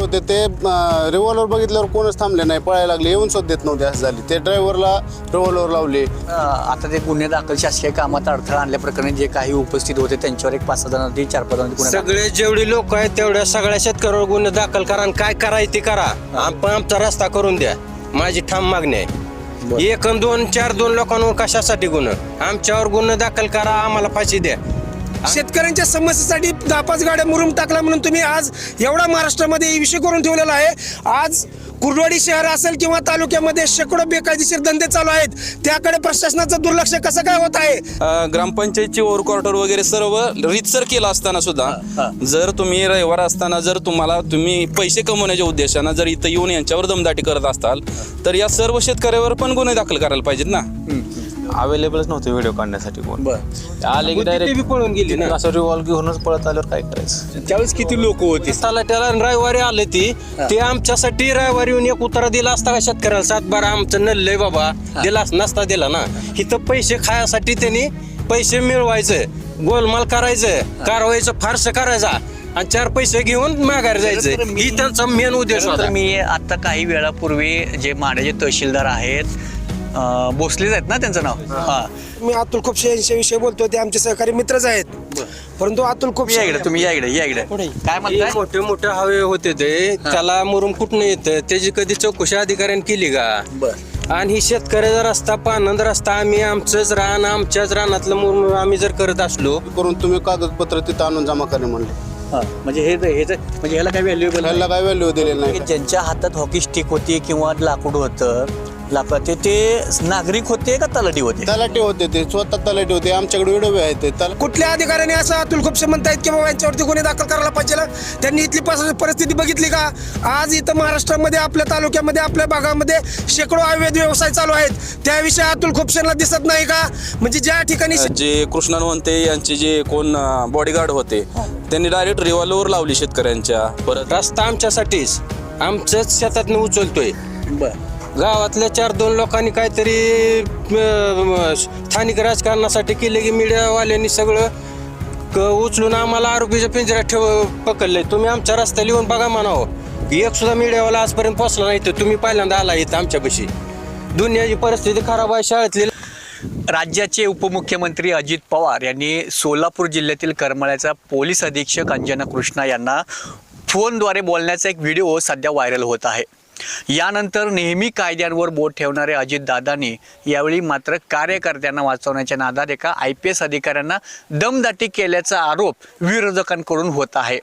होते ते रिव्हॉल्वर बघितल्यावर कोणच थांबले नाही. पळायला लागले येऊन सुद्धा देत नव्हते असं झाली. ते ड्रायव्हरला रिव्हॉल्वर लावले. आता ते गुन्हे दाखल शासकीय कामात अडथळा आणल्या प्रकरणी जे काही उपस्थित होते त्यांच्यावर एक पाच सहा जणांनी चार पाच सगळे जेवढी लोक आहेत तेवढ्या सगळ्या शेतकऱ्यावर गुन्हे दाखल करा आणि काय करायचं ते करा. आपण आमचा रस्ता करून द्या. माझी ठाम मागणी आहे. एक दोन चार दोन लोकांवर कशासाठी गुन्हा? आमच्यावर गुन्हे दाखल करा आम्हाला फाशी द्या. शेतकऱ्यांच्या समस्येसाठी दहा पाच गाड्या मुरुम टाकला म्हणून तुम्ही आज एवढा महाराष्ट्रामध्ये विषय करून ठेवलेला आहे. आज कुर्डवाडी शहर असेल किंवा तालुक्यामध्ये शेकडो बेकायदेशीर धंदे चालू आहेत. त्याकडे प्रशासनाचं दुर्लक्ष कसं काय होत आहे? ग्रामपंचायतची ओव्हर क्वार्टर वगैरे सर्व रीतसर केलं असताना सुद्धा जर तुम्ही रविवार असताना जर तुम्हाला तुम्ही पैसे कमवण्याच्या उद्देशानं जर इथं येऊन यांच्यावर दमदाटी करत असताल तर या सर्व शेतकऱ्यावर पण गुन्हे दाखल करायला पाहिजेत ना? अवेलेबलच नव्हते व्हिडिओ काढण्यासाठी कोण. बरं. आले की बी डायरेक्ट पळून गेली ना? असं रिव्हॉल्व घेऊनच पळत आल्यावर काय करायचं? त्यावेळेस किती लोक होती? तलाट्याला रविवारी आले ती. ते आमच्यासाठी रविवारी येऊन एक उतारा दिला असता का शेतकऱ्याला? सात बारा आमचं नल्लय बाबा. दिला नसता दिला ना. इथं पैसे खायासाठी त्यांनी पैसे मिळवायचं. गोलमाल करायचं. कारवाईचं फारसं करायचा. आणि चार पैसे घेऊन माघारी जायचं. ही त्यांचा मेन उद्देश तर होता. मी आता काही वेळापूर्वी जे माड्याचे तहसीलदार आहेत भोसलेच आहेत ना त्यांचं नाव? हा. मी अतुल खुपशे यांच्याविषयी बोलतो ते आमचे सहकारी मित्रच आहेत. परंतु अतुल या खुपशे इकडे तुम्ही या इकडे या इकडे. काय म्हणताय? मोठे मोठे हवे होते ते. त्याला मुरुम कुठनं येतं? त्याची कधी चौकशी अधिकाऱ्याने केली का? बर. आणि ही शेतकऱ्याचा रस्ता पानंद रस्ता आम्ही आमचंच रान आमच्याच रानातलं मुरुम आम्ही जर करत असलो करून तुम्ही कागदपत्र तिथं आणून जमा करा म्हणले. हा. म्हणजे हे हे जे- म्हणजे ह्याला काय व्हॅल्युएबल ह्याला काय व्हॅल्यू दिलेलं नाही. ज्यांच्या हातात हॉकी स्टिक होती किंवा लाकूड होतं लाकूड ते ते नागरिक होते का तलाठी होते? तलाटे होते ते स्वतः तलाटे होते आमच्याकडे व्हिडिओ आहेत ते तला कुठल्या अधिकाऱ्याने असं अतुल खुपशे म्हणतायत की बाबा यांच्यावरती गुन्हे दाखल करायला पाहिजे? त्यांनी इथली परिस्थिती बघितली का? आज इथं महाराष्ट्रामध्ये आपल्या तालुक्यामध्ये आपल्या भागामध्ये शेकडो अवैध व्यवसाय चालू आहेत. त्याविषयी अतुल खुपशेला दिसत नाही का? म्हणजे ज्या ठिकाणी जे कृष्णानवंते यांचे जे कोण बॉडीगार्ड होते त्यांनी डायरेक्ट रिव्हॉल्वर लावली शेतकऱ्यांच्या. परत रस्ता आमच्यासाठीच. आमच्याच शेतातनं उचलतोय. बर. गावातल्या चार दोन लोकांनी काहीतरी अं, स्थानिक राजकारणासाठी केले की मीडियावाल्यांनी सगळं क- उचलून आम्हाला आरोपीच्या पिंजऱ्यात ठेव पकडले तुम्ही आमच्या रस्त्याला येऊन बघा म्हणावं. एक सुद्धा मीडियावाला आजपर्यंत पोहोचला नाही तर तुम्ही पहिल्यांदा आला इथं आमच्यापाशी. दुनियाची परिस्थिती खराब आहे शाळेतली. राज्याचे उपमुख्यमंत्री अजित पवार यांनी सोलापूर जिल्ह्यातील करमाळ्याचा पोलीस अधीक्षक अंजना कृष्णा यांना फोनद्वारे बोलण्याचा एक व्हिडिओ सध्या व्हायरल होत आहे. यानंतर नेहमी कायद्यांवर बोट ठेवणारे अजितदादांनी यावेळी मात्र कार्यकर्त्यांना वाचवण्याच्या नादात एका आय पी एस अधिकाऱ्यांना दमदाटी केल्याचा आरोप विरोधकांकडून होत आहे.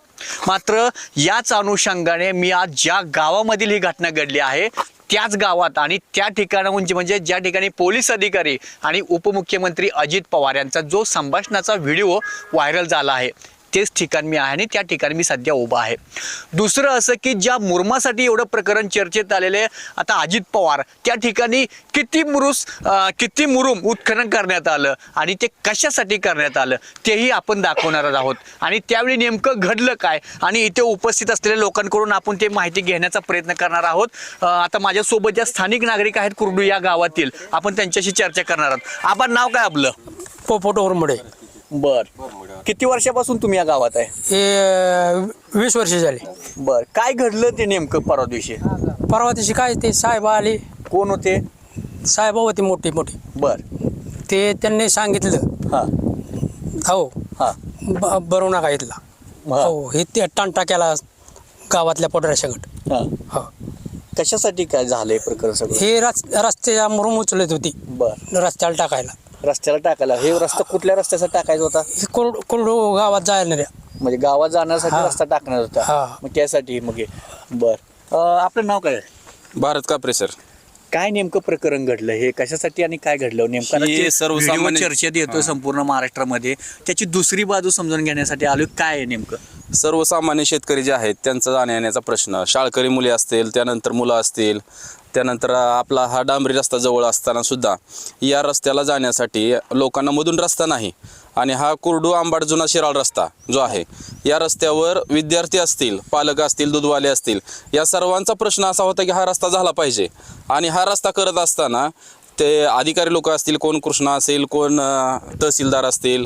मात्र याच अनुषंगाने मी आज ज्या गावामधील ही घटना घडली आहे त्याच गावात आणि त्या ठिकाणाहून म्हणजे, म्हणजे ज्या ठिकाणी पोलीस अधिकारी आणि उपमुख्यमंत्री अजित पवार यांचा जो संभाषणाचा व्हिडिओ व्हायरल झाला आहे तेच ठिकाण मी आहे आणि त्या ठिकाणी मी सध्या उभा आहे. दुसरं असं की ज्या मुरमासाठी एवढं प्रकरण चर्चेत आलेले आहे, आता अजित पवार त्या ठिकाणी किती मुरुस किती मुरुम उत्खनन करण्यात आलं आणि ते कशासाठी करण्यात आलं तेही आपण दाखवणार आहोत. आणि त्यावेळी नेमकं घडलं काय आणि इथे उपस्थित असलेल्या लोकांकडून आपण ते माहिती घेण्याचा प्रयत्न करणार आहोत. आता माझ्यासोबत ज्या स्थानिक नागरिक आहेत कुर्डू या गावातील आपण त्यांच्याशी चर्चा करणार आहोत. आपण नाव काय आपलं? पोपोट ओरमडे बर. किती वर्षापासून तुम्ही या गावात आहे? हे वीस वर्ष झाली. बर. काय घडलं ते नेमकं परवा दिवशी? परवा दिवशी काय ते साहेब आले. कोण होते? साहेब होते मोठी मोठी. बर. ते त्यांनी सांगितलं. हा. हो हा. ब- भरू नका इथला. हा. हो हे ते टांटा केला गावातल्या पोटऱ्याशागट हा. हो. कशासाठी काय झालंय प्रकरण सगळं? हे रस रस्त्याच्या मुरुम उचलत होती. बर. रस्त्याला टाकायला. रस्त्याला टाकायला. हे रस्ता कुठल्या रस्त्याचा टाकायचा होता? हे कोरड कोरडू गावात जायला रे म्हणजे गावात जाण्यासाठी. रस्ता टाकणार होता. हा. मग त्यासाठी मग हे. बर. अं, आपलं नाव काय भारत कापरे सर. काय नेमकं प्रकरण घडलं? हे कशासाठी आणि काय घडलं? नेमकं हे सर्वसामान्य- चर्चेत येतो संपूर्ण महाराष्ट्रामध्ये त्याची दुसरी बाजू समजून घेण्यासाठी आलो काय आहे नेमकं? सर्वसामान्य शेतकरी जे आहेत त्यांचा जाण्या येण्याचा प्रश्न. शाळकरी मुले असतील त्यानंतर मुलं असतील त्यानंतर आपला हा डांबरी रस्ता जवळ असताना सुद्धा या रस्त्याला जाण्यासाठी लोकांना मधून रस्ता नाही. आणि हा कुर्डू आंबाड जुना शिराळ रस्ता जो आहे या रस्त्यावर विद्यार्थी असतील पालक असतील दूधवाले असतील या सर्वांचा प्रश्न असा होता की हा रस्ता झाला पाहिजे. आणि हा रस्ता करत असताना ते अधिकारी लोक असतील कोण कृष्णा असेल कोण तहसीलदार असतील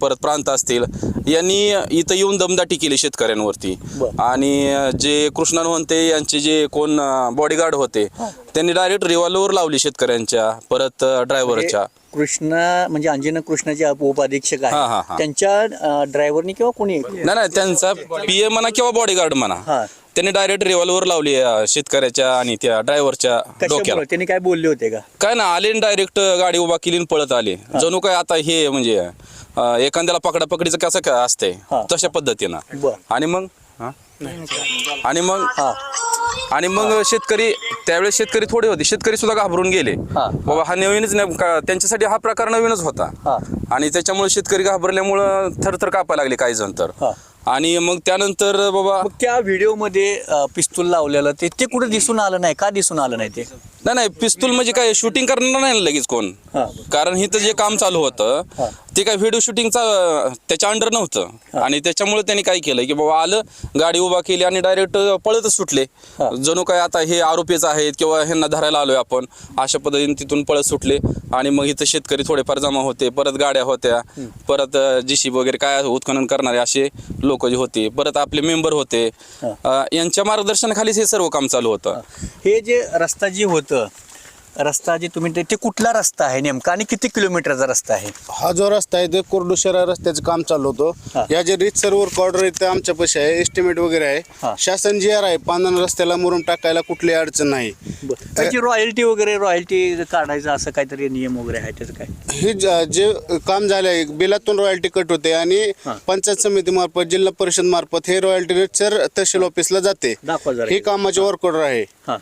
परत प्रांत असतील यांनी इथं येऊन दमदाटी केली शेतकऱ्यांवरती. आणि जे कृष्णा म्हणते यांचे जे कोण बॉडीगार्ड होते त्यांनी डायरेक्ट रिव्हॉल्वर लावली शेतकऱ्यांच्या परत ड्रायव्हरच्या कृष्णा म्हणजे अंजना कृष्णाचे उप- उपाधीक्षक हा, हा, आहे हा. त्यांच्या ड्रायव्हरनी किंवा कोणी नाही नाही त्यांचा पीए म्हणा किंवा बॉडीगार्ड म्हणा. हा. त्यांनी डायरेक्ट रिव्हॉल्वर लावली अ, शेतकऱ्याच्या आणि त्या ड्रायव्हरच्या डोक्याला. कशामुळे त्यांनी काय बोलले होते का? काय ना आले डायरेक्ट गाडी उभा केली आणि पळत आले. जणू काय आता हे म्हणजे अं, एखाद्याला पकडापकडीचं कसं काय असतंय? हा. तशा पद्धतीनं. बर. आणि मग? हा? आणि मग? आणि मग शेतकरी त्यावेळेस शेतकरी थोडे होते शेतकरी सुद्धा घाबरून गेले हा. बाबा हा नवीनच नाही का त्यांच्यासाठी हा प्रकार नवीनच होता हा. आणि त्याच्यामुळे शेतकरी घाबरल्यामुळं थरथर कापायला लागले काही जण तर हा. आणि मग त्यानंतर बाबा मग त्या व्हिडिओमध्ये पिस्तूल लावलेलं ते ते कुठे दिसून आलं नाही का दिसून आलं नाही ते नाही नाही पिस्तूल म्हणजे काय शूटिंग करणार नाही ना लगेच कोण हा. कारण इथं जे काम चालू होतं ते काय व्हिडिओ शूटिंगचा त्याच्या अंडर नव्हतं. आणि त्याच्यामुळे त्यांनी काय केलं की बाबा आलं गाडी उभा केली आणि डायरेक्ट पळतच सुटले. जणू काय आता हे आरोपीच आहेत किंवा ह्यांना धरायला आलोय आपण अशा पद्धतीने तिथून पळत सुटले. आणि मग इथं शेतकरी थोडेफार जमा होते परत गाड्या होत्या परत जीसीबी वगैरे काय उत्खनन करणारे असे लोक जे होते परत आपले मेंबर होते. यांच्या मार्गदर्शनाखालीच हे सर्व काम चालू होतं. हे जे रस्ता जे होतं रस्ता जे तुम्ही ते- ते कुठला रस्ता आहे नेमका आणि किती किलोमीटरचा रस्ता आहे? हा जो रस्ता आहे ते कोरडुशेरा रस्त्याचं काम चालू होतं. या जे रीत सर्वर कॉर्डर इथं आमच्या पैसे आहे एस्टिमेट वगैरे हा. आहे शासन जी आर आहे पांधन रस्त्याला मुरुम टाकायला कुठलीही अडचण नाही. त्याची रॉयल्टी वगैरे रॉयल्टी काढायचं असं काहीतरी नियम वगैरे आहे त्याचं काय? हे ज- जे काम झाले आहे बिलातून रॉयल्टी कट होते आणि पंचायत समिती मार्फत जिल्हा परिषद मार्फत हे रॉयल्टी सर तहसील ऑफिसला जाते. दाखवा जरा. हे कामाचे वर्क ऑर्डर आहे. हां.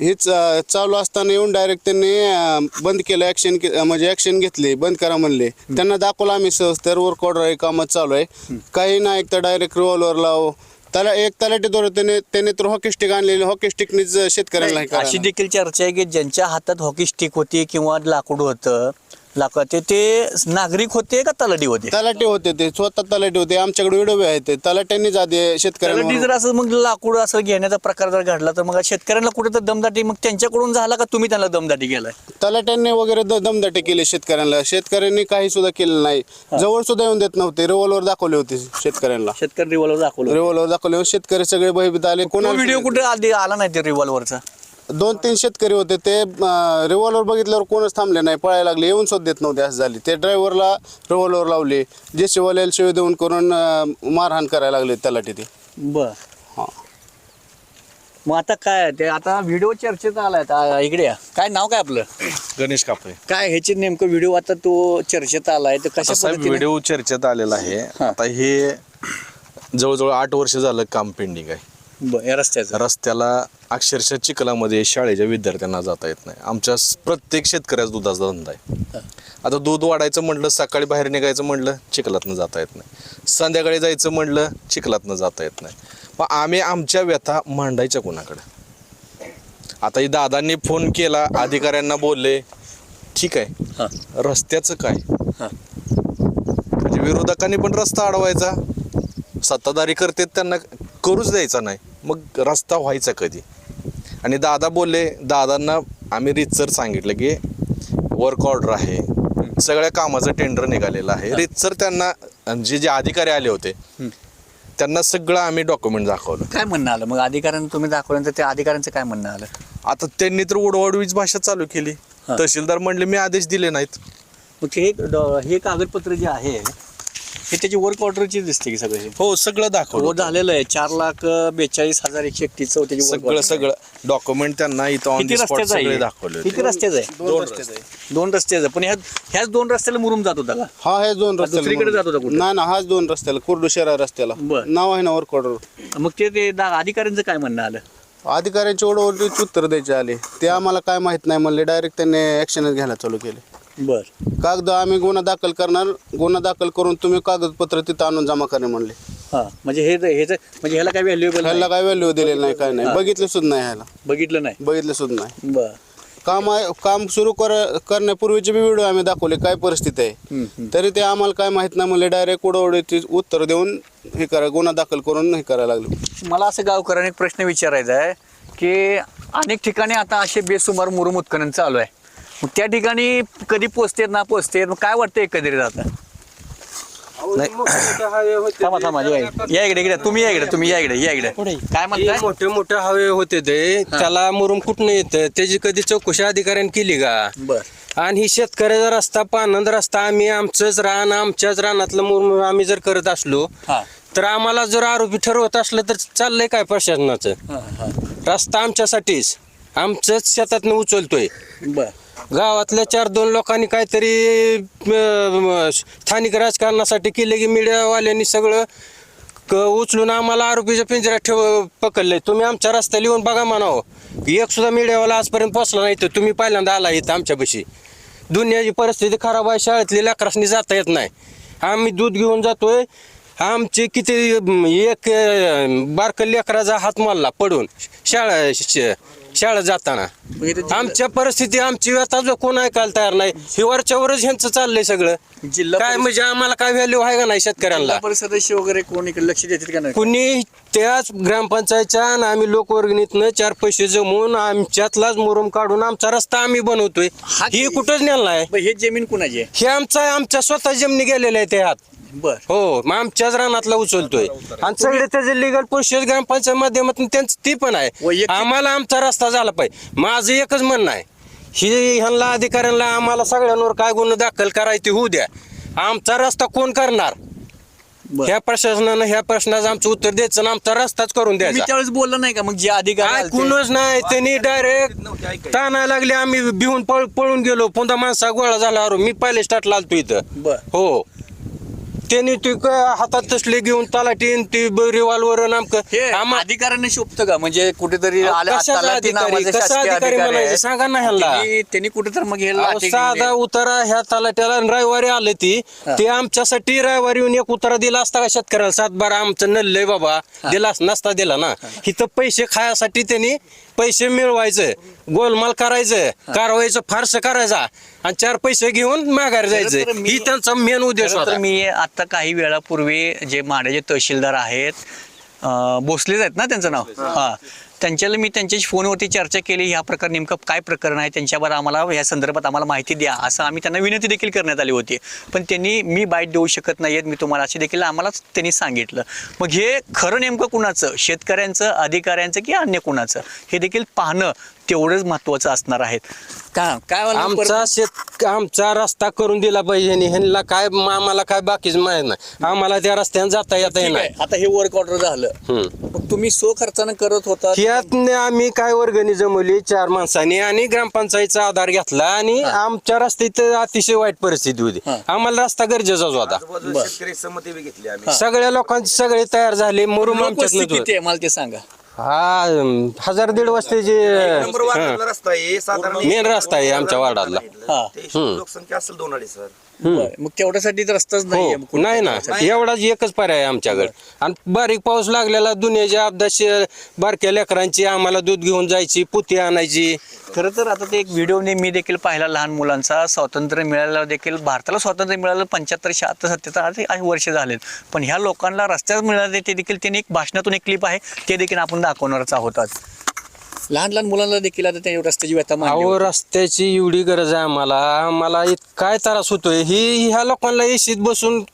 हेच अ, चालू असताना येऊन डायरेक्ट त्यांनी अ, बंद केलं ऍक्शन म्हणजे ऍक्शन घेतली बंद करा म्हणले. त्यांना दाखवलं आम्ही सहज तर वर्क ऑर्डर आहे कामात चालू आहे. काही नाही तर डायरेक्ट रिव्हॉल्वर लाव. त्याला एक तलाठी त्याने त्याने तर हॉकी स्टिक आणलेली हॉकी स्टिकनीच शेतकऱ्याला हे अशी करायला. देखील चर्चा आहे की ज्यांच्या हातात हॉकी स्टिक होती किंवा लाकूड होतं लाकूड ते नागरिक होते का तलाठी होते? तलाठी होते ते स्वतः तलाठी होते आमच्याकडे व्हिडिओ आहेत ते. तलाट्यांनीच आधी तलाठी शेतकऱ्यांना जर असं मग लाकूड असं घेण्याचा प्रकार जर घडला तर मग शेतकऱ्यांना कुठे तर दमदाटी मग त्यांच्याकडून झाला का तुम्ही त्यांना दमदाटी केलाय? तलाट्यांनी वगैरे द- दमदाटी केली शेतकऱ्यांना. शेतकऱ्यांनी काही सुद्धा केलं नाही. जवळ सुद्धा येऊन देत नव्हते. रिव्हॉल्वर दाखवले होते शेतकऱ्यांना. शेतकरी रिव्हॉल्वर दाखवलं रिव्हॉल्वर दाखवले शेतकरी सगळे भयभीत आले. व्हिडिओ कोणाला कुठे आधी आला नाही ते रिव्हॉल्वरचा दोन तीन शेतकरी होते ते रिव्हॉल्वर बघितल्यावर कोणच थांबले नाही पळायला लागले येऊन सुद्धा देत नव्हते असं झाली. ते ड्रायव्हरला रिव्हॉल्वर लावले जे शिवाल्याला शिव देऊन करून मारहाण करायला लागले त्याला तिथे बर. हा. मग आता काय ते आता व्हिडिओ चर्चेत आलाय आता इकडे या. काय नाव काय आपलं? गणेश कापळे काय ह्याचे नेमकं व्हिडिओ आता तो चर्चेत आलाय तर कशा असा पद्धतीने? व्हिडिओ चर्चेत आलेला आहे. आता हे जवळजवळ आठ वर्ष झालं काम पेंडिंग आहे. बर या रस्त्याचं. रस्त्याला अक्षरशः चिखलामध्ये शाळेच्या विद्यार्थ्यांना जाता येत नाही. आमच्या स- प्रत्येक शेतकऱ्याचा दुधाचा धंदा आहे. आता दूध वाढायचं म्हटलं सकाळी बाहेर निघायचं म्हटलं चिखलातनं जाता येत नाही. संध्याकाळी जायचं म्हटलं चिखलातनं जाता येत नाही. मग आम्ही आमच्या व्यथा मांडायच्या कोणाकडे? आता ही दादांनी फोन केला अधिकाऱ्यांना बोलले ठीक आहे. रस्त्याचं काय? हा. म्हणजे विरोधकांनी पण रस्ता अडवायचा. सत्ताधारी करते त्यांना करूच द्यायचा नाही. मग रस्ता व्हायचा कधी? आणि दादा बोलले दादांना आम्ही रितसर सांगितलं की वर्क ऑर्डर आहे. सगळ्या कामाचं टेंडर निघालेलं आहे. रितसर त्यांना जे जे अधिकारी आले होते त्यांना सगळं आम्ही डॉक्युमेंट दाखवलं. काय म्हणणं आलं? मग अधिकाऱ्यांना तुम्ही दाखवल्यानंतर त्या अधिकाऱ्यांचं काय म्हणणं आलं? आता त्यांनी तर ओढवाडवीच भाषा चालू केली. तहसीलदार म्हणले मी आदेश दिले नाहीत. मग हे हे कागदपत्र जे आहे हे त्याची वर्क ऑर्डरची दिसते की सगळे. हो सगळं दाखवलं हो झालेलं आहे. चार लाख बेचाळीस हजार एकशे एकतीस त्याची सगळं. सगळं. डॉक्युमेंट त्यांना इथं ऑन किती रस्त्याचं सगळे दाखवले. किती रस्त्याचं आहे? दोन रस्ते. आहे. दोन रस्त्याचं. पण ह्या ह्याच दोन रस्त्याला मुरुम जात होता का? हा हे दोन रस्त्याला दुसरीकडे जात होता कुठं? नाही ना हाच दोन रस्त्याला. कुर्डुशेरा रस्त्याला. बरं. नाव आहे ना वर्क ऑर्डर मग ते ते दा- अधिकाऱ्यांचं काय म्हणणं आलं? अधिकाऱ्यांची ओढवडीच उत्तर द्यायचे आले. ते आम्हाला काय माहीत नाही म्हणले. डायरेक्ट त्यांनी ऍक्शनच घ्यायला चालू केले. बर. कागद आम्ही गुन्हा दाखल करणार गुन्हा दाखल करून तुम्ही कागदपत्र तिथं आणून जमा करणे म्हणले. हा म्हणजे हे ह्याच म्हणजे ह्याला काय व्हॅल्युएबल ह्याला काय व्हॅल्यू दिलेलं नाही काय नाही. बघितलं सुद्धा नाही ह्याला. बघितलं नाही? बघितलं सुद्धा नाही. बर. काम काम सुरू कर करण्यापूर्वीचे बी व्हिडिओ आम्ही दाखवले काय परिस्थिती आहे. तरी ते आम्हाला काय माहीत नाही म्हणले डायरेक्ट उडवडीची उत्तर देऊन हे करा गुन्हा दाखल करून हे करायला लागलो. मला असं गावकऱ्यांना एक प्रश्न विचारायचा आहे की अनेक ठिकाणी आता असे बेसुमार मुरुम उत्खनन चालू आहे. मग त्या ठिकाणी कधी पोचतेत ना पोचतेत? मग काय वाटतं एकंदरीत आता? थांबा थांबा या इकडे. या इकडे इकडे. तुम्ही या इकडे तुम्ही या इकडे या इकडे. काय म्हणताय? मोठे मोठे हवे होते ते. त्याला मुरुम कुठनं येतं? त्याची कधी चौकशी अधिकाऱ्याने केली का? बर. आणि ही शेतकऱ्याचा रस्ता पानंद रस्ता आम्ही आमचंच रान आमच्याच रानातलं मुरुम आम्ही जर करत असलो हा. तर आम्हाला जर आरोपी ठरवत असलं तर चाललंय काय प्रशासनाचं? हा हा. रस्ता आमच्यासाठीच. आमचंच शेतातनं उचलतोय. बर. गावातल्या चार दोन लोकांनी काहीतरी अं, स्थानिक राजकारणासाठी केले की मीडियावाल्यांनी सगळं क उचलून आम्हाला आरोपीच्या पिंजऱ्यात ठेव पकडलंय. तुम्ही आमच्या रस्त्याला येऊन बघा म्हणावं. एक सुद्धा मीडियावाला आजपर्यंत पोचला नाही तर तुम्ही पहिल्यांदा आला इथं आमच्यापाशी. दुनियाची परिस्थिती खराब आहे. शाळेतली लेकरासनी जाता येत नाही. आम्ही दूध घेऊन जातोय. आमचे किती एक बारकं लेकराचा हात मारला पडून शाळा श- शाळेत जाताना. आमच्या परिस्थिती आमची व्यथा जो कोण ऐकायला तयार नाही. हिवरच्या वरच ह्यांचं चाललंय सगळं. जिल्हा काय म्हणजे आम्हाला काय व्हॅल्यू आहे का नाही शेतकऱ्यांना? सदस्य वगैरे कोण लक्ष देतात का नाही? कुणी त्याच ग्रामपंचायतच्या आणि आम्ही लोकवर्गणीतनं चार पैसे जमवून आमच्यातलाच मुरुम काढून आमचा रस्ता आम्ही बनवतोय. हा कुठंच नेला बरं, हे जमीन कुणाची आहे? हे आमचा आमच्या स्वतः जमिनी गेलेल्या आहेत ते हात बर. हो मग आमच्याच रानातला उचलतोय. आणि सगळे त्याचे लिगल प्रोसेस ग्रामपंचायत माध्यमातून त्यांचं ती पण आहे. वैयक्तिक- आम्हाला आमचा रस्ता झाला पाहिजे. माझं एकच म्हणणं आहे. ही ह्यांना अधिकाऱ्यांना आम्हाला सगळ्यांवर काय गुन्हा दाखल करायचे होऊ द्या. आमचा रस्ता कोण करणार? बर. ह्या प्रशासनानं ह्या प्रश्नाचं आमचं उत्तर द्यायचं आणि आमचा रस्ताच करून द्यायचा. त्यावेळेस बोलला नाही का? मग जे अधिकारी कुणच नाही त्यांनी डायरेक्ट ताणायला लागले आम्ही भिवून पळ पळून गेलो. पुन्हा माणसा गोळा झाला अरे मी पहिले स्टार्टला आलतो इथं. बर. हो. त्यांनी ती क- हातात तसले घेऊन तलाटीन ती रिव्हॉल्वर नामक हे अधिकाऱ्यांना शोभतं का? म्हणजे कुठेतरी कशाचा अधिकारी? नावाचे कसा शासकीय अधिकारी अधिकारी म्हणायचं? सांगा ना ह्यांना. त्यांनी- त्यांनी कुठेतरी मग हे अहो, लाठी घेऊन साधा ये- उतारा ह्या तलाट्याला आणि रविवारी आले ती. ते आमच्यासाठी रविवारी येऊन एक उतारा दिला असता का शेतकऱ्याला? सात बारा आमचं नल्लय बाबा. दिला अस- नसता दिला ना. इथं पैसे खायासाठी त्यांनी पैसे मिळवायचं गोलमाल करायचं कारवाईचं फारसं करायचा आणि चार पैसे घेऊन माघार जायचं. ही त्यांचा मेन उद्देश तर होता. मी आता काही वेळापूर्वी जे माड्याचे तहसीलदार आहेत अं, भोसलेच आहेत ना त्यांचं नाव? हा. त्यांच्याला मी त्यांच्याशी फोनवरती चर्चा केली ह्या प्रकार नेमकं काय प्रकरण आहे त्यांच्यावर आम्हाला या संदर्भात आम्हाला माहिती द्या असं आम्ही त्यांना विनंती देखील करण्यात आली होती. पण त्यांनी मी बाईट देऊ शकत नाही आहेत मी तुम्हाला असे देखील आम्हालाच त्यांनी सांगितलं. मग हे खरं नेमकं कुणाचं? शेतकऱ्यांचं अधिकाऱ्यांचं की अन्य कुणाचं? हे देखील पाहणं तेवढंच महत्त्वाचं असणार आहे का काय वाला आमचा शेत आमचा रस्ता करून दिला पाहिजे आणि ह्यांना काय आम्हाला काय बाकीच माहीत नाही. आम्हाला त्या रस्त्याने जाता येता ठीक येणार आहे आता हे वर्क ऑर्डर झालं. मग तुम्ही सो खर्चानं करत होता. ह्यात आम्ही काय वर्गणी जमवली? चार माणसांनी आणि ग्रामपंचायतचा आधार घेतला आणि आमच्या रस्त्यात अतिशय वाईट परिस्थिती होती. हा. आम्हाला रस्ता गरजेचाच होता. शेतकरी संमती बी घेतली आम्ही. सगळ्या लोकांचे सगळे तयार झाले किती आहे मला ते सांगा. हा अं, हजार दीड नंबर वार्डातला रस्ता आहे साधारण मेन रस्ता आहे आमच्या वार्डातला. हा. ते लोकसंख्या असेल दोन अडीच बरं, मग तेवढ्यासाठी तर रस्ताच नाही हो. नाही ना. एवढाच एकच पर्याय आहे आमच्याकडे. आणि बारीक पाऊस लागलेला दुनियाच्या अपदाशी बारक्या लेकरांची आम्हाला दूध घेऊन जायची पुती आणायची. खरं तर आता ते एक व्हिडिओने मी देखील पाहिला लहान मुलांचा. स्वातंत्र्य मिळालं देखील भारताला स्वातंत्र्य मिळालं पंच्याहत्तर शहात्तर सत्याहत्तर आज वर्ष झालेत. पण ह्या लोकांना रस्त्यात मिळाले ते देखील त्यांनी एक भाषणातून एक क्लिप आहे. ते देखील आपण दाखवणारच आज लहान लहान मुलांना देखील आता त्या रस्त्याची व्यथा मांडली अहो होती. रस्त्याची एवढी गरज आहे आम्हाला. आम्हाला इत- काय त्रास होतोय? ही ह्या लोकांना एशीत बसून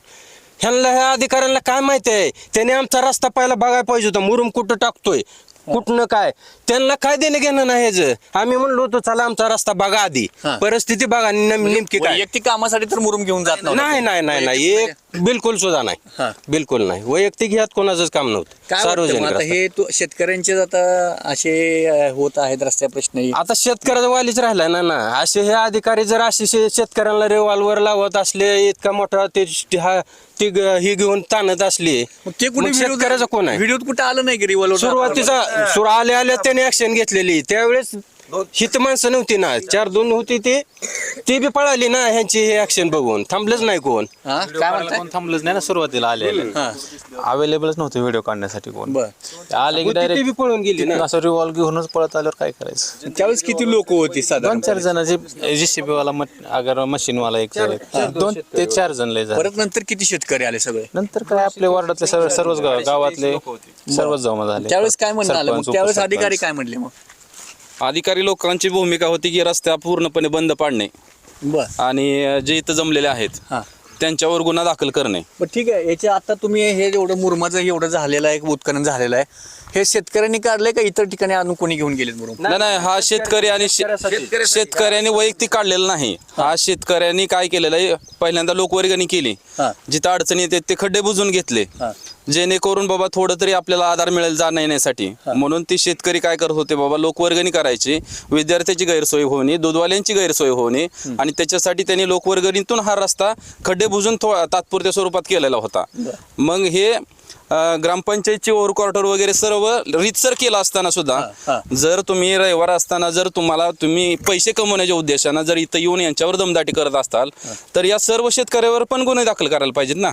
ह्यांना ह्या अधिकाऱ्यांना काय माहिती आहे? त्याने आमचा रस्ता पहिला बघायला पाहिजे होता. मुरुम कुठं टाकतोय? कुठनं काय? त्यांना काय देणं घेणं नाही ह्याचं? आम्ही म्हणलो होतो चला आमचा रस्ता बघा आधी. हा. परिस्थिती बघा नेम- नेमकी काय? वैयक्तिक कामासाठी तर मुरुम घेऊन जात. नाही नाही नाही नाही. एक बिलकुल सुद्धा हा. नाही बिलकुल नाही. वैयक्तिक ह्यात कोणाचंच काम नव्हतं. काय वाटतं मग आता रस्ता. हे तो शेतकऱ्यांचे आता असे अं, होत आहेत रस्त्या प्रश्न? आता शेतकऱ्याचा वालीच राहिलाय ना ना. असे हे अधिकारी जर असे शे- शेतकऱ्यांना रिव्हॉल्वर लावत असले इतका मोठा ते ते हा- ती ग- ही घेऊन ताणत असली मग ते कुठे मग शेतकऱ्याचं कोण आहे? व्हिडिओ कुठे आलं नाही की रिव्हॉल्वर सुरुवातीचा सुरू आल्या आल्या त्याने ऍक्शन घेतलेली. त्यावेळेस हित माणसं नव्हती ना. चार दोन होती ते. ती बी पळाली ना ह्यांची हे ऍक्शन बघून. थांबलंच नाही कोण. काय म्हणताय? कोण थांबलंच नाही ना सुरुवातीला आलेले. हा. अवेलेबलच नव्हते व्हिडिओ काढण्यासाठी कोण. बर. ते आले की ती बी डायरेक्ट पळून गेली ना. असं रिव्हॉल्व घेऊनच पळत आल्यावर काय करायचं? त्यावेळेस किती लोक होती साधारण? दोन चार जण जे जेसीबी वाला मट- अगर मशीन वाला एक. दोन ते चार जण लय झाले. परत नंतर किती शेतकरी आले सगळे? नंतर काय आपल्या वार्डातले सर्व सर्वच गाव- गावातले सर्वच जमा झाले. त्यावेळेस काय म्हणणं आलं? मग सरपंच, त्यावेळेस उपसरपंच. अधिकारी काय म्हणले मग? अधिकारी लोकांची भूमिका होती की रस्त्या पूर्णपणे बंद पाडणे बर. आणि जे इथं जमलेले आहेत हां. त्यांच्यावर गुन्हा दाखल करणे. पण ठीक आहे याच्या आता तुम्ही हे एवढं मुरमाचं एवढं झालेलं आहे उत्खनन झालेलं आहे हे शेतकऱ्यांनी काढलंय का इतर ठिकाणी आणून कोणी घेऊन गेलेत मुरुम नाही नाही हा शेतकरी आणि शे- शेतकऱ्यांनी वैयक्तिक काढलेला नाही. हा. शेतकऱ्यांनी काय केलेलं आहे पहिल्यांदा लोकवर्गणी केली. हा. जिथं अडचणी येते ते खड्डे बुजून घेतले. हा. जेणेकरून बाबा थोडं तरी आपल्याला आधार मिळेल जाण्या येण्यासाठी म्हणून ती शेतकरी काय करत होते बाबा लोकवर्गणी करायची. विद्यार्थ्याची गैरसोय होणे दूधवाल्यांची गैरसोय होणे आणि त्याच्यासाठी त्यांनी लोकवर्गणीतून हा रस्ता खड्डे बुजून तात्पुरत्या स्वरूपात केलेला होता. मग हे अं, ग्रामपंचायतची ओव्हर क्वार्टर वगैरे सर्व रितसर केलं असताना सुद्धा जर तुम्ही रविवार असताना जर तुम्हाला तुम्ही पैसे कमवण्याच्या उद्देशानं जर इथं येऊन यांच्यावर दमदाटी करत असाल तर या सर्व शेतकऱ्यावर पण गुन्हे दाखल करायला पाहिजेत ना.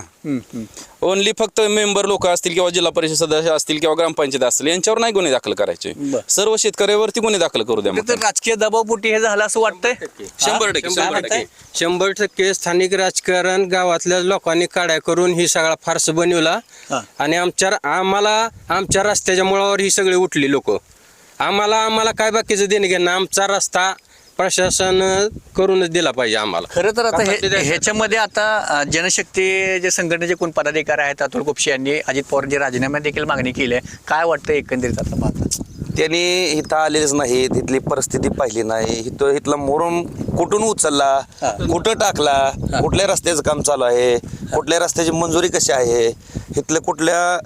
ओनली फक्त मेंबर लोक असतील किंवा जिल्हा परिषद सदस्य असतील किंवा ग्रामपंचायत असतील यांच्यावर नाही गुन्हे दाखल करायचे. बरं. सर्व शेतकऱ्यावरती गुन्हे दाखल करू द्या मग. तर राजकीय दबावपोटी हे झालं असं वाटतंय? शंभर टक्के. शंभर? टक्के. शंभर टक्के स्थानिक राजकारण गावातल्या लोकांनी काड्या करून ही सगळा फार्स बनवला. हा. आणि आमच्या आम्हाला आमच्या रस्त्याच्या मुळावर ही सगळी उठली लोक. आम्हाला आम्हाला काय बाकीचं देणं घेणं आमचा रस्ता प्रशासन करूनच दिला पाहिजे आम्हाला. खरं तर आता हे- ह्याच्यामध्ये आता जनशक्ती जे संघटनेचे कोण पदाधिकारी आहेत अतुल खुपशी यांनी अजित पवारांची राजीनामा देखील मागणी केली आहे. काय वाटतं एकंदरीत आता पाहता? त्यांनी इथं आलेलेच नाही तिथली परिस्थिती पाहिली नाही. इथं इथला मोरम कुठून उचलला कुठं टाकला कुठल्या रस्त्याचं काम चालू आहे कुठल्या रस्त्याची मंजुरी कशी आहे इथल्या कुठल्या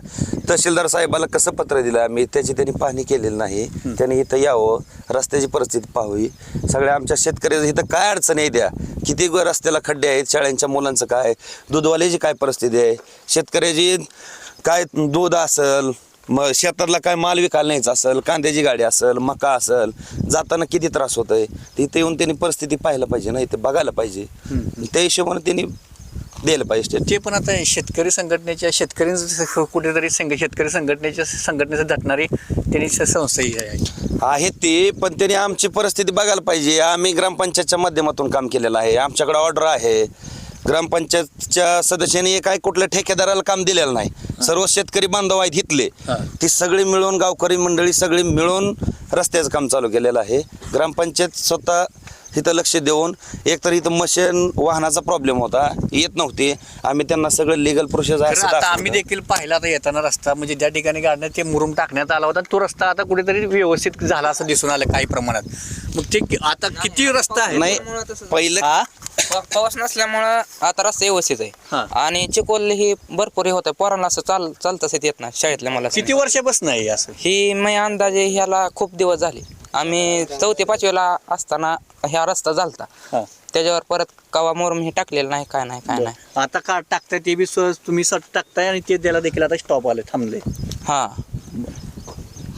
तहसीलदार साहेबाला कसं पत्र दिलं आम्ही त्याची त्यांनी पाहणी केलेली नाही. त्यांनी इथं यावं रस्त्याची परिस्थिती पाहावी. सगळ्या आमच्या शेतकऱ्याचं इथं काय अडचणी आहे द्या किती रस्त्याला खड्डे आहेत शाळांच्या मुलांचं काय? दूधवाल्याची काय परिस्थिती आहे? शेतकऱ्याची काय दूध असेल? मग शेतातला काय माल विकायला न्यायचा असेल कांद्याची गाडी असेल मका असेल जाताना किती त्रास होत आहे तिथे येऊन त्यांनी परिस्थिती पाहायला पाहिजे ना इथे बघायला पाहिजे. त्या हिशोबाने त्यांनी द्यायला पाहिजे ते पण आता शेतकरी संघटनेच्या शेतकरी कुठेतरी संघ शेतकरी संघटनेच्या संघटनेचं झटणारी त्यांनी संस्था ही आहे. आहे ते पण त्यांनी आमची परिस्थिती बघायला पाहिजे. आम्ही ग्रामपंचायतच्या माध्यमातून काम केलेलं आहे. आमच्याकडे ऑर्डर आहे. ग्रामपंचायतच्या सदस्यांनी काय कुठल्या ठेकेदाराला काम दिलेलं नाही. सर्व शेतकरी बांधव आहेत इथले. ती सगळी मिळून गावकरी मंडळी सगळी मिळून रस्त्याचं काम चालू केलेलं आहे. ग्रामपंचायत स्वतः इथं लक्ष देऊन एकतर इथं मशीन वाहनाचा प्रॉब्लेम होता येत नव्हती. आम्ही त्यांना सगळं लिगल प्रोसेस आता आम्ही देखील पाहिला आता येताना रस्ता म्हणजे ज्या ठिकाणी गाडण्यात ते मुरुम टाकण्यात आला होता तो रस्ता आता कुठेतरी व्यवस्थित झाला असं दिसून आलं काही प्रमाणात. मग ते कि- आता किती रस्ता आहे? नाही पहिलं हा? पा- पाऊस नसल्यामुळं आता रस्ता व्यवस्थित हा. आहे आणि चिकोल ही भरपूर हे होतं पोरांना असं चाल चालताच येत नाही शाळेतल्या मला किती वर्षापासून आहे असं? ही मी अंदाजे ह्याला खूप दिवस झाले. आम्ही चौथी पाचवीला असताना ह्या रस्ता झालता. हा. त्याच्यावर परत कवा मोरम हे टाकलेलं नाही काय नाही काय नाही. आता का टाकताय ते बी सहज तुम्ही सट टाकताय आणि ते त्याला देखील आता स्टॉप आले थांबले. हा.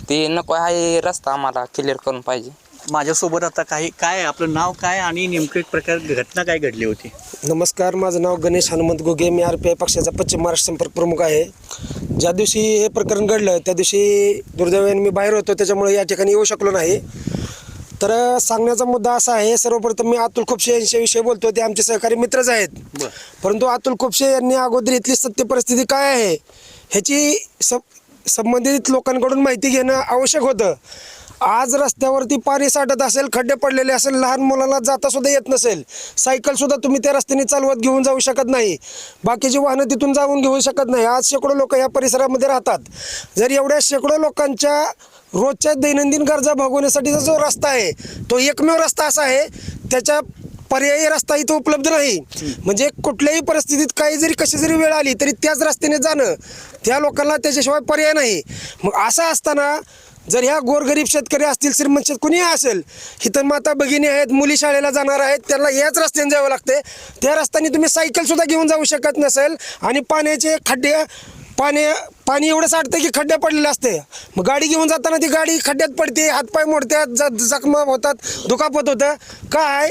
ते नको आहे रस्ता आम्हाला क्लिअर करून पाहिजे. माझ्यासोबत आता काही काय? आपलं नाव काय आणि नेमकं एक प्रकार घटना काय घडली होती? नमस्कार माझं नाव गणेश हनुमंत गोगे मी आर पी आय पक्षाचा पश्चिम महाराष्ट्र संपर्क प्रमुख आहे. ज्या दिवशी हे प्रकरण घडलं त्या दिवशी दुर्दैवाने मी बाहेर होतो. त्याच्यामुळे या ठिकाणी येऊ शकलो नाही. तर सांगण्याचा मुद्दा असा आहे सर्वप्रथम मी अतुल खुपशे यांच्याविषयी बोलतो ते आमचे सहकारी मित्रच आहेत. परंतु अतुल खुपशे यांनी अगोदर इथली सत्य परिस्थिती काय आहे ह्याची स संबंधित लोकांकडून माहिती घेणं आवश्यक होतं. आज रस्त्यावरती पाणी साठत असेल खड्डे पडलेले असेल लहान मुलांना जाता सुद्धा येत नसेल. सायकल सुद्धा तुम्ही त्या रस्त्याने चालवत घेऊन जाऊ शकत नाही. बाकीची वाहनं तिथून जाऊन घेऊ शकत नाही. आज शेकडो लोक या परिसरामध्ये राहतात. जर एवढ्या शेकडो लोकांच्या रोजच्या दैनंदिन गरजा भागवण्यासाठीचा जो रस्ता आहे तो एकमेव रस्ता असा आहे त्याच्या पर्यायी रस्ता इथं उपलब्ध नाही. म्हणजे कुठल्याही परिस्थितीत काही जरी कशी जरी वेळ आली तरी त्याच रस्त्याने जाणं त्या लोकांना त्याच्याशिवाय पर्याय नाही. मग असं असताना जर ह्या गोरगरीब शेतकरी असतील श्रीमंत शेत कुणीही असेल इथं माता भगिनी आहेत मुली शाळेला जाणार आहेत त्यांना याच रस्त्याने जावं लागते. त्या रस्त्याने तुम्ही सायकलसुद्धा घेऊन जाऊ शकत नसेल आणि पाण्याचे खड्डे पाणी पाणी एवढं साठतं की खड्डे पडलेले असते. मग गाडी घेऊन जाताना ती गाडी खड्ड्यात पडते हातपाय मोडतात ज जखमा होतात दुखापत होतं. काय?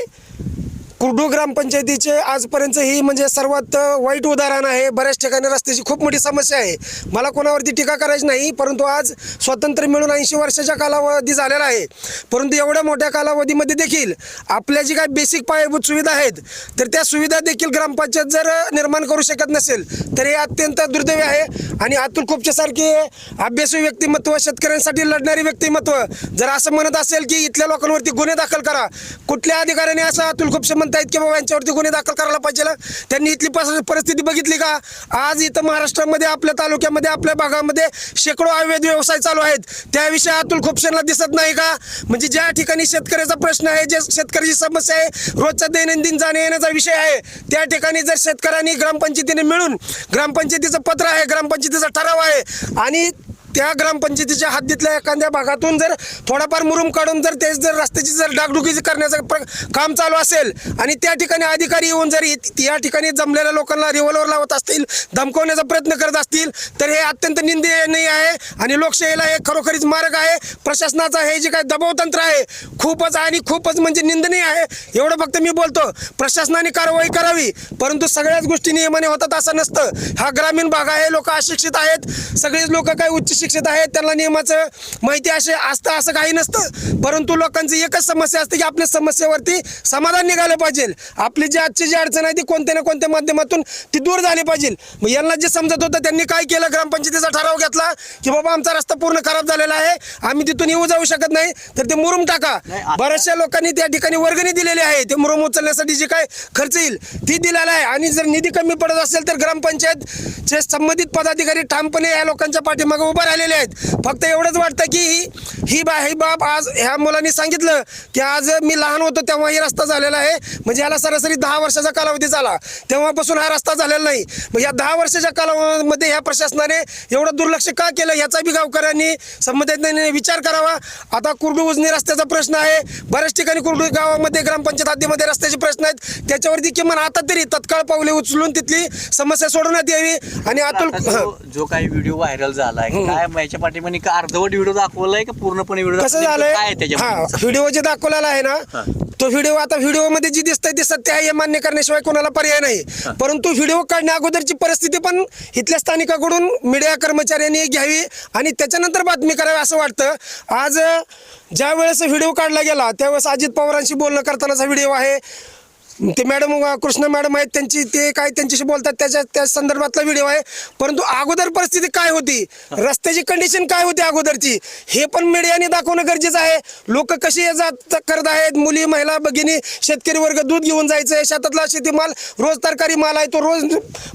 कुर्डू ग्रामपंचायतीचे आजपर्यंत ही म्हणजे सर्वात वाईट उदाहरण आहे. बऱ्याच ठिकाणी रस्त्याची खूप मोठी समस्या आहे. मला कोणावरती टीका करायची नाही परंतु आज स्वातंत्र्य मिळून ऐंशी वर्षाच्या कालावधी झालेला आहे. परंतु एवढ्या मोठ्या कालावधीमध्ये देखील आपल्या जी काही बेसिक पायाभूत सुविधा आहेत तर त्या सुविधा देखील ग्रामपंचायत जर निर्माण करू शकत नसेल तर हे अत्यंत दुर्दैवी आहे. आणि अतुल खुपचे अभ्यासू व्यक्तिमत्व शेतकऱ्यांसाठी लढणारी व्यक्तिमत्व जर असं म्हणत असेल की इथल्या लोकांवरती गुन्हे दाखल करा कुठल्या अधिकाऱ्याने असं अतुल म्हणतात म्हणतायत की बाबा यांच्यावरती गुन्हे दाखल करायला पाहिजे त्यांनी इथली परिस्थिती बघितली का? आज इथं महाराष्ट्रामध्ये आपल्या तालुक्यामध्ये आपल्या भागामध्ये शेकडो अवैध व्यवसाय चालू आहेत. त्याविषयी अतुल खुपशेंना दिसत नाही का? म्हणजे ज्या ठिकाणी शेतकऱ्याचा प्रश्न आहे जे शेतकऱ्याची समस्या आहे रोजचा दैनंदिन जाण्या येण्याचा विषय आहे त्या ठिकाणी जर शेतकऱ्यांनी ग्रामपंचायतीने मिळून ग्रामपंचायतीचं पत्र आहे ग्रामपंचायतीचा ठराव आहे आणि त्या ग्रामपंचायतीच्या हद्दीतल्या एखाद्या भागातून जर थोडाफार मुरुम काढून जर ते जर रस्त्याची जर डागडुगी करण्याचं प्र- काम चालू असेल आणि त्या ठिकाणी अधिकारी येऊन जर या ठिकाणी जमलेल्या लोकांना रिव्हॉल्वर लावत असतील धमकवण्याचा प्रयत्न करत असतील तर हे अत्यंत निंदनीय आहे आणि लोकशाहीला हे खरोखरीच मार्ग आहे. प्रशासनाचा हे जे काही दबावतंत्र आहे खूपच आणि खूपच म्हणजे निंदनीय आहे. एवढं फक्त मी बोलतो प्रशासनाने कारवाई करावी परंतु सगळ्याच गोष्टी नियमाने होतात असं नसतं. हा ग्रामीण भाग आहे लोक अशिक्षित आहेत. सगळेच लोक काही उच्च शिक्षित आहेत त्यांना नियमाचं माहिती असे असतं असं काही नसतं. परंतु लोकांची एकच समस्या असते की आपल्या समस्येवरती समाधान निघालं पाहिजे. आपली जी आजची जी अडचण आहे ती कोणत्या ना कोणत्या माध्यमातून ती दूर झाली पाहिजे. मग यांना जे समजत होतं त्यांनी काय केलं? ग्रामपंचायतीचा ठराव घेतला की बाबा आमचा रस्ता पूर्ण खराब झालेला आहे आम्ही तिथून येऊ जाऊ शकत नाही तर ते मुरुम टाका. बऱ्याचशा लोकांनी त्या ठिकाणी वर्गणी दिलेली आहे. ते मुरुम उचलण्यासाठी जे काय खर्च येईल ती दिलेला आहे. आणि जर निधी कमी पडत असेल तर ग्रामपंचायतचे संबंधित पदाधिकारी ठामपणे या लोकांच्या पाठीमागे उभं राहिलेले आहेत. फक्त एवढंच वाटतं की ही ही बा ही बाब आज ह्या मुलांनी सांगितलं की आज मी लहान होतो तेव्हा ही रस्ता झालेला आहे. म्हणजे याला सरासरी दहा वर्षाचा कालावधी झाला तेव्हापासून हा रस्ता झालेला नाही. मग या दहा वर्षाच्या कालावधीमध्ये ह्या प्रशासनाने एवढं दुर्लक्ष का केलं? याचा बी गावकऱ्यांनी संबंधितांनी विचार करावा. आता कुर्डू उजनी रस्त्याचा प्रश्न आहे. बऱ्याच ठिकाणी कुर्डू गावामध्ये ग्रामपंचायत हद्दीमध्ये रस्त्याचे प्रश्न आहेत. त्याच्यावरती किमान आता तरी तत्काळ पावले उचलून तिथली समस्या सोडवण्यात यावी. आणि अतुल जो- काही व्हिडिओ व्हायरल झालाय काय याच्या पाठीमागे का अर्धवट व्हिडिओ दाखवलाय का पूर्णपणे व्हिडिओ कसं झालंय? काय हा त्याच्या व्हिडिओ जे दाखवलेला आहे ना तो व्हिडिओ आता व्हिडिओमध्ये जी दिसतंय ते सत्य आहे हे मान्य करण्याशिवाय कोणाला पर्याय नाही. परंतु व्हिडिओ काढण्या अगोदरची परिस्थिती पण इथल्या स्थानिकाकडून मीडिया कर्मचाऱ्यांनी घ्यावी आणि त्याच्यानंतर बातमी करावी असं वाटतं. आज ज्या वेळेस व्हिडिओ काढला गेला त्यावेळेस अजित पवारांशी बोलणं करतानाचा व्हिडिओ आहे. ते मॅडम कृष्ण मॅडम आहेत त्यांची ते काय त्यांच्याशी बोलतात त्याच्या त्या संदर्भातला व्हिडिओ आहे. परंतु अगोदर परिस्थिती काय होती? रस्त्याची कंडिशन काय होती अगोदरची? हे पण मीडियाने दाखवणं गरजेचं आहे. लोक कशी जात करत आहेत? मुली महिला भगिनी शेतकरी वर्ग दूध घेऊन जायचं आहे शेतातला शेतीमाल रोज तरकारी माल आहे तो रोज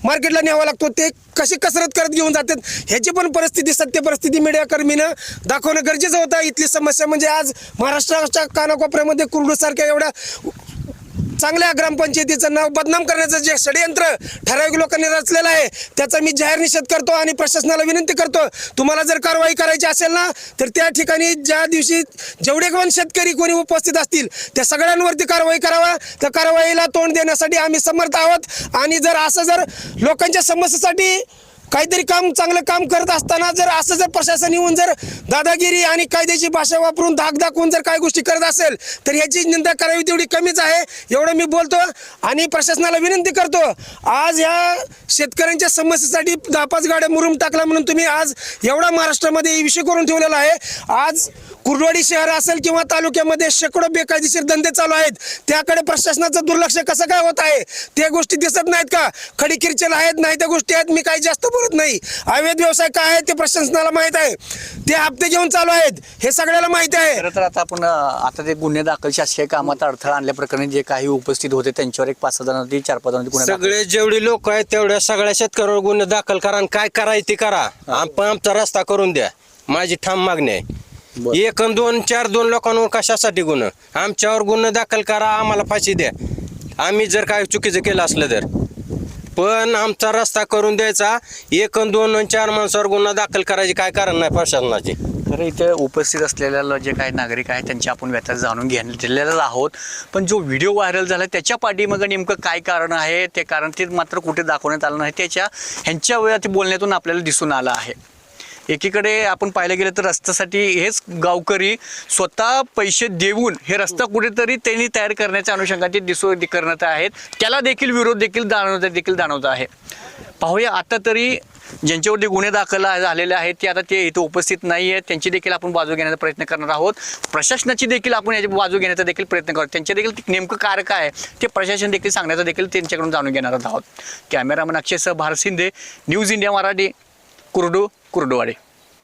मार्केटला न्यावा लागतो. ते कशी कसरत करत घेऊन जातात? ह्याची पण परिस्थिती सत्य परिस्थिती मीडियाकर्मीनं दाखवणं गरजेचं होतं. इथली समस्या म्हणजे आज महाराष्ट्राच्या कानाकोपऱ्यामध्ये कुर्डूसारख्या एवढ्या चांगल्या ग्रामपंचायतीचं नाव बदनाम करण्याचं जे षडयंत्र ठराविक लोकांनी रचलेलं आहे त्याचा मी जाहीर निषेध करतो आणि प्रशासनाला विनंती करतो. तुम्हाला जर कारवाई करायची असेल ना तर त्या ठिकाणी ज्या दिवशी जेवढे कोण शेतकरी कोणी उपस्थित असतील त्या सगळ्यांवरती कारवाई करावा. त्या कारवाईला तोंड देण्यासाठी आम्ही समर्थ आहोत. आणि जर असं जर लोकांच्या समस्येसाठी काहीतरी काम चांगलं काम करत असताना जर असं जर प्रशासन येऊन जर दादागिरी आणि कायद्याची भाषा वापरून धाक दाखवून जर काही गोष्टी करत असेल तर याची निंदा करावी तेवढी कमीच आहे एवढं मी बोलतो आणि प्रशासनाला विनंती करतो. आज या शेतकऱ्यांच्या समस्येसाठी दहा पाच गाड्या मुरुम टाकला म्हणून तुम्ही आज एवढा महाराष्ट्रामध्ये विषय करून ठेवलेला आहे. आज कुर्डवाडी शहर असेल किंवा तालुक्यामध्ये शेकडो बेकायदेशीर धंदे चालू आहेत. त्याकडे प्रशासनाचं दुर्लक्ष कसं काय होत आहे? त्या गोष्टी दिसत नाहीत का? खडीकिरचेल आहेत नाही त्या गोष्टी आहेत. मी काही जास्त बोलत नाही. अवैध व्यवसाय काय आहे ते प्रशासनाला माहीत आहे. ते हप्ते घेऊन चालू आहेत. हे सगळ्याला माहिती आहे. खरं तर आता आपण अं, आता ते गुन्हे दाखल शासकीय कामात अडथळा आणल्याप्रकरणी जे काही उपस्थित होते त्यांच्यावर एक पाच सहा जणांवरती चार पाच जणांवरती गुन्हे दाखल. सगळे जेवढी लोक आहेत तेवढ्या सगळ्या शेतकऱ्यावर गुन्हे दाखल करा आणि काय करायचं ते करा. आम- आमचा रस्ता करून द्या. माझी ठाम मागणी आहे. एक दोन चार दोन लोकांवर कशासाठी गुन्हा? आमच्यावर गुन्हा दाखल करा आम्हाला फाशी द्या. आम्ही जर काय चुकीचं केलं असलं तर. पण आमचा रस्ता करून द्यायचा. एक अन दोन अन चार माणसावर गुन्हा दाखल करायचे काय कारण नाही प्रशासनाचे. तर इथे उपस्थित असलेल्या जे काही नागरिक आहेत त्यांची आपण व्यथा जाणून घेतलेलेच आहोत. पण जो व्हिडिओ व्हायरल झाला त्याच्या पाठीमागं नेमकं काय कारण आहे? ते कारण ते मात्र कुठे दाखवण्यात आलं नाही. त्याच्या ह्यांच्या वेळात बोलण्यातून आपल्याला दिसून आलं आहे. एकीकडे आपण पाहायला गेलं तर रस्त्यासाठी हेच गावकरी स्वतः पैसे देऊन हे रस्ता कुठेतरी त्यांनी तयार करण्याच्या अनुषंगाचे दिसू करण्यात आहेत. त्याला देखील विरोध देखील जाणवत देखील जाणवत आहे. पाहूया आता तरी ज्यांच्यावरती गुन्हे दाखल झालेले आहेत ते आता ते इथे उपस्थित नाही आहेत त्यांची देखील आपण बाजू घेण्याचा प्रयत्न करणार आहोत. प्रशासनाची देखील आपण याची बाजू घेण्याचा देखील प्रयत्न करतो. त्यांचे देखील नेमकं कार्य काय आहे ते प्रशासन देखील सांगण्याचा देखील त्यांच्याकडून जाणून घेणार आहोत. कॅमेरामन अक्षयसह भारत शिंदे न्यूज इंडिया मराठी कुर्डू. कुर्डुवाडे